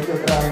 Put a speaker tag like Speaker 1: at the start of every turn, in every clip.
Speaker 1: ดที่สี่คื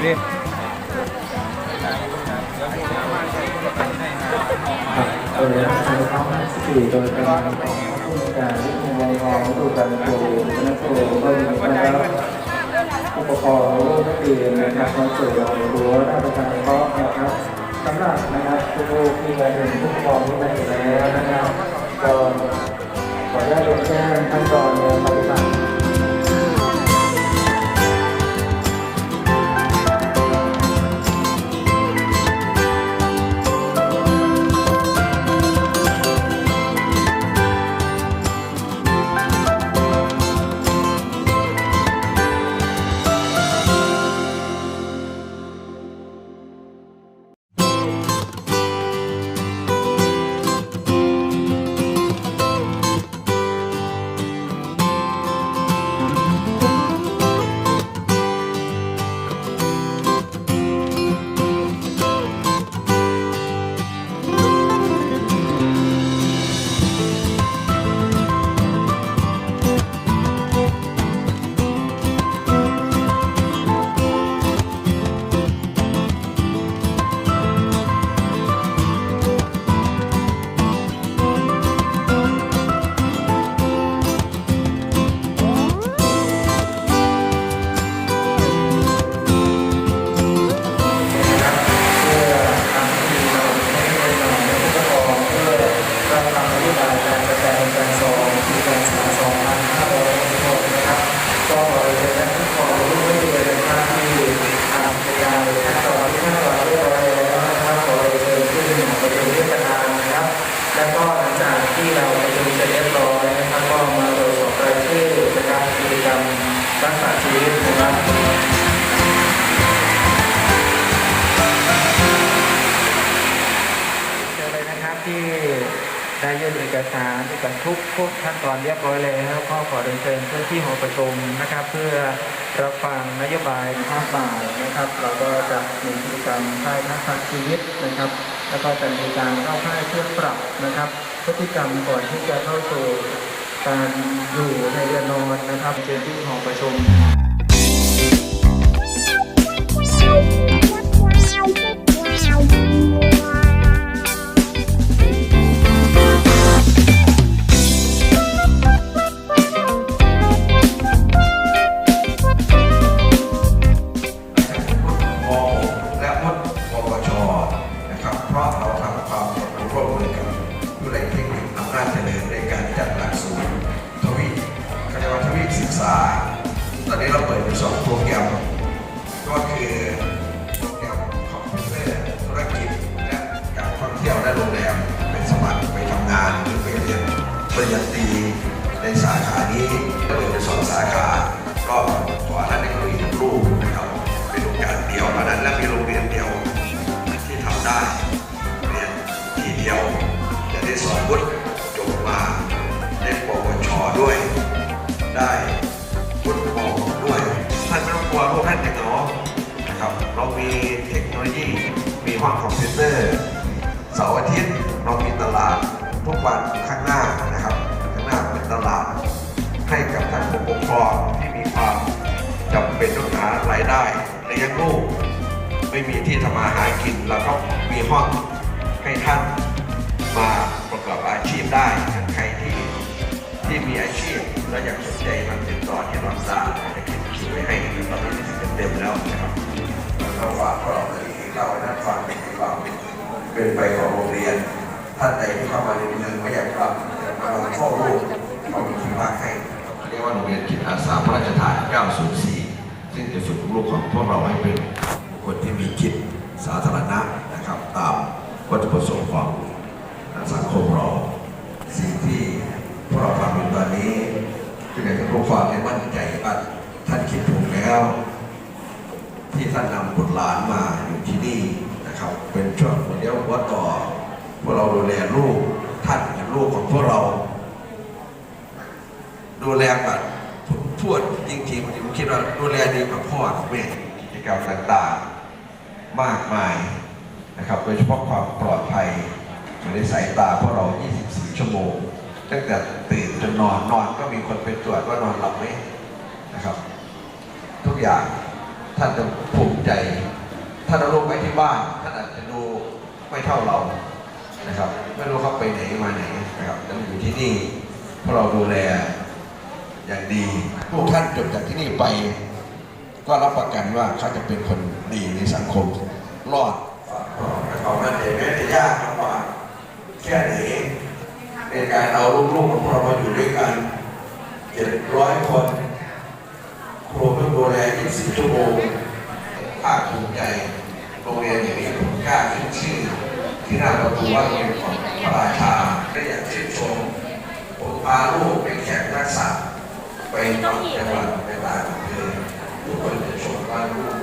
Speaker 1: โอ้
Speaker 2: ลายอยู่ดิ
Speaker 1: เออใช้ท้องสี่โดยเป็นของผู้ในการที่มีวงทองดูการครูคณะครูก็มีนะครับผู้ปกรองลูกนักเรียนนะครับมาสู่รั้วราชการเคาะนะครับสำหรับนะครับผู้ที่มาถึงผู้ปกครองที่มาถึงแล้วนะครับก็ขออนุญาตเรียนแจ้งขั้นตอนในปฏิบัติารเอกทุกทุกขั้นตอนเรียบร้อยแล้วก็ขอเรียนเชิญเพื่อที่หอประชุมนะครับ เพื่อรับฟังนโยบายภาคบ่ายนะครับ เราก็จะมีกิจกรรมค่ายทักษะชีวิตนะครับ แล้วก็จะมีการเข้าค่ายเพื่อปรับนะครับ พฤติกรรมก่อนที่จะเข้าสู่การอยู่ในเรือนนอนนะครับเชิญที่หอประชุม
Speaker 3: ม วิทยาลัยเทคนิคอำนาจเจริญในการจัดหลักสูตรทวีเขาเรียกว่าทวีศึกษา ตอนนี้เราเปิดเป็นสองโปรแกรมก็คือโปรแกรมคอมพิวเตอร์ธุรกิจและการท่องเที่ยวและโรงแรมเป็นสมัครไปทำงานหรือไปเรียนปริญญาตรีในสาขานี้ก็เลยเป็นสองสาขา ตอร์เสาร์อาทิตย์เรามีตลาดทุกวันข้างหน้านะครับ ข้างหน้าเป็นตลาดให้กับท่านผู้ปกครองที่มีความจำเป็นต้องหารายได้เลี้ยงลูกไม่มีที่ทำมาหากินเราก็มีห้องให้ท่านมาประกอบอาชีพได้ท่านใครที่ที่มีอาชีพและอยากสนใจมันติดต่อที่รักษาจะเขียนคิวไว้ให้ตอนนี้เต็มแล้วนะครับเราฝากพวกเราเลยเราให้ท่านฟัง เป็นไปของโรงเรียน ท่านใดที่เข้ามาในเมืองไม่อยากกลับมาลงข้อรูปเขามีที่พักให้เรียกว่าโรงเรียนจิตอาสาพระราชทาน 904 ซึ่งจะฝึกลูกของพวกเราให้เป็นคนที่มีจิตสาธารณะนะครับ ตามวัตถุประสงค์ของสังคมเราสิ่งที่พวกเราทำอยู่ตอนนี้คืออยากจะรู้ความในมั่นใจว่าท่านคิดถูกแล้ว ที่ท่านนำบุตรหลานมาอยู่ที่นี่ นะครับเป็นช่วงเดียวหัวต่อพวกเราดูแลลูกท่านเป็นลูกของพวกเรา ดูแลแบบผมพูดจริงๆผมคิดว่าดูแลดีกว่าพ่อกับแม่กิจกรรมต่างๆมากมายนะครับโดยเฉพาะความปลอดภัยอยู่ในสายตาพวกเรา 24 ชั่วโมง ตั้งแต่ตื่นจนนอนนอนก็มีคนไปตรวจว่านอนหลับไหมนะครับ ทุกอย่างท่านจะภูมิใจ ท่าเอาลูกไว้ที่บ้านท่านอาจจะดูไม่เท่าเรานะครับ ไม่รู้เขาไปไหนมาไหนนะครับแต่อยู่ที่นี่เพราะเราดูแลอย่างดีพวกท่านจบจากที่นี่ไป ก็รับประกันว่าเขาจะเป็นคนดีในสังคมรอดเขามันเห็นแม้จะยากลำบากแค่ไหนในการเอาลูกๆของเรามาอยู่ด้วยกันเจ็ดร้อยคนครูต้องดูแล24ชั่วโมงภาคภูมิใจ รงเรียนอย่างนี้ผมกล้าขึ้นชื่อ ที่หน้าประตูว่าเป็นของพระราชาได้อย่างชื่นชมผมพาลูกไปแข่งนักษะไปต้องจังหวัดต่างๆเลยทุกคนจะชมว่าลูก